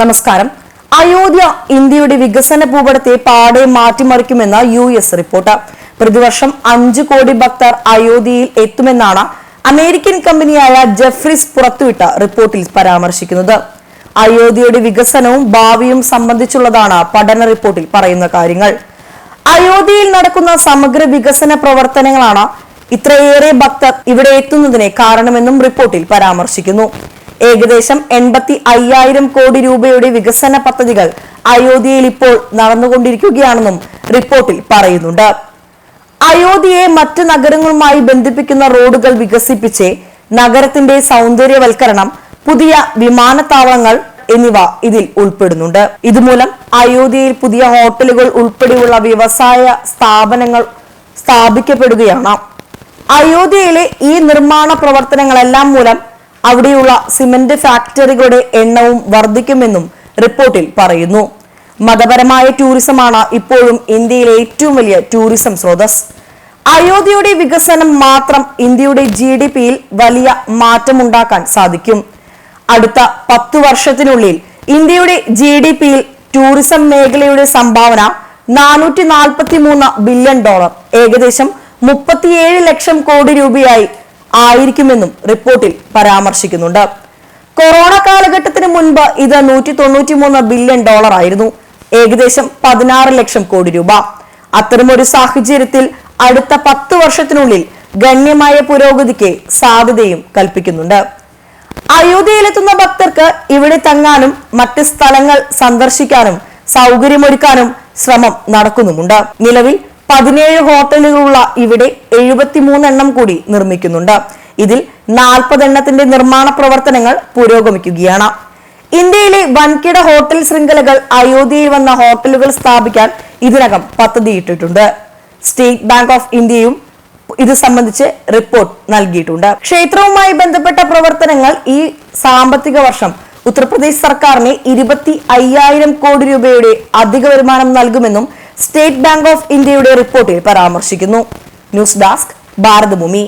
നമസ്കാരം. അയോധ്യ ഇന്ത്യയുടെ വികസന ഭൂപടത്തെ പാടെ മാറ്റിമറിക്കുമെന്ന് യു എസ് റിപ്പോർട്ട്. പ്രതിവർഷം അഞ്ചു കോടി ഭക്തർ അയോധ്യയിൽ എത്തുമെന്നാണ് അമേരിക്കൻ കമ്പനിയായ ജെഫ്രിസ് പുറത്തുവിട്ട റിപ്പോർട്ടിൽ പരാമർശിക്കുന്നത്. അയോധ്യയുടെ വികസനവും ഭാവിയും സംബന്ധിച്ചുള്ളതാണ് പഠന റിപ്പോർട്ടിൽ പറയുന്ന കാര്യങ്ങൾ. അയോധ്യയിൽ നടക്കുന്ന സമഗ്ര വികസന പ്രവർത്തനങ്ങളാണ് ഇത്രയേറെ ഭക്തർ ഇവിടെ എത്തുന്നതിന് കാരണമെന്നും റിപ്പോർട്ടിൽ പരാമർശിക്കുന്നു. ഏകദേശം എൺപത്തി അയ്യായിരം കോടി രൂപയുടെ വികസന പദ്ധതികൾ അയോധ്യയിൽ ഇപ്പോൾ നടന്നുകൊണ്ടിരിക്കുകയാണെന്നും റിപ്പോർട്ടിൽ പറയുന്നുണ്ട്. അയോധ്യയെ മറ്റ് നഗരങ്ങളുമായി ബന്ധിപ്പിക്കുന്ന റോഡുകൾ വികസിപ്പിച്ച് നഗരത്തിന്റെ സൗന്ദര്യവൽക്കരണം പുതിയ വിമാനത്താവളങ്ങൾ എന്നിവ ഇതിൽ ഉൾപ്പെടുന്നുണ്ട്. ഇതുമൂലം അയോധ്യയിൽ പുതിയ ഹോട്ടലുകൾ ഉൾപ്പെടെയുള്ള വ്യവസായ സ്ഥാപനങ്ങൾ സ്ഥാപിക്കപ്പെടുകയാണ്. അയോധ്യയിലെ ഈ നിർമ്മാണ പ്രവർത്തനങ്ങളെല്ലാം മൂലം അവിടെയുള്ള സിമന്റ് ഫാക്ടറികളുടെ എണ്ണവും വർദ്ധിക്കുമെന്നും റിപ്പോർട്ടിൽ പറയുന്നു. മതപരമായ ടൂറിസമാണ് ഇപ്പോഴും ഇന്ത്യയിലെ ഏറ്റവും വലിയ ടൂറിസം സ്രോതസ്. അയോധ്യയുടെ വികസനം മാത്രം ഇന്ത്യയുടെ ജി ഡി പിയിൽ വലിയ മാറ്റമുണ്ടാക്കാൻ സാധിക്കും. അടുത്ത പത്തു വർഷത്തിനുള്ളിൽ ഇന്ത്യയുടെ ജി ഡി പിയിൽ ടൂറിസം മേഖലയുടെ സംഭാവന നാനൂറ്റി നാൽപ്പത്തി മൂന്ന് ബില്യൺ ഡോളർ ഏകദേശം മുപ്പത്തിയേഴ് ലക്ഷം കോടി രൂപയായി ആയിരിക്കുമെന്നും റിപ്പോർട്ടിൽ പരാമർശിക്കുന്നുണ്ട്. കൊറോണ കാലഘട്ടത്തിന് മുൻപ് ഇത് നൂറ്റി തൊണ്ണൂറ്റി മൂന്ന് ബില്യൺ ഡോളർ ആയിരുന്നു. ഏകദേശം പതിനാറ് ലക്ഷം കോടി രൂപ. അത്തരമൊരു സാഹചര്യത്തിൽ അടുത്ത പത്ത് വർഷത്തിനുള്ളിൽ ഗണ്യമായ പുരോഗതിക്ക് സാധ്യതയും കൽപ്പിക്കുന്നുണ്ട്. അയോധ്യയിലെത്തുന്ന ഭക്തർക്ക് ഇവിടെ തങ്ങാനും മറ്റ് സ്ഥലങ്ങൾ സന്ദർശിക്കാനും സൗകര്യമൊരുക്കാനും ശ്രമം നടക്കുന്നുമുണ്ട്. നിലവിൽ പതിനേഴ് ഹോട്ടലുകളുള്ള ഇവിടെ എഴുപത്തിമൂന്ന് എണ്ണം കൂടി നിർമ്മിക്കുന്നുണ്ട്. ഇതിൽ നാൽപ്പതെണ്ണത്തിന്റെ നിർമ്മാണ പ്രവർത്തനങ്ങൾ പുരോഗമിക്കുകയാണ്. ഇന്ത്യയിലെ വൻകിട ഹോട്ടൽ ശൃംഖലകൾ അയോധ്യയിൽ വന്ന ഹോട്ടലുകൾ സ്ഥാപിക്കാൻ ഇതിനകം പദ്ധതിയിട്ടിട്ടുണ്ട്. സ്റ്റേറ്റ് ബാങ്ക് ഓഫ് ഇന്ത്യയും ഇത് സംബന്ധിച്ച് റിപ്പോർട്ട് നൽകിയിട്ടുണ്ട്. ക്ഷേത്രവുമായി ബന്ധപ്പെട്ട പ്രവർത്തനങ്ങൾ ഈ സാമ്പത്തിക വർഷം ഉത്തർപ്രദേശ് സർക്കാരിന് ഇരുപത്തി അയ്യായിരം കോടി രൂപയുടെ അധിക വരുമാനം നൽകുമെന്നും സ്റ്റേറ്റ് ബാങ്ക് ഓഫ് ഇന്ത്യയുടെ റിപ്പോർട്ടിൽ പരാമർശിക്കുന്നു. News desk Bharatabhoomi.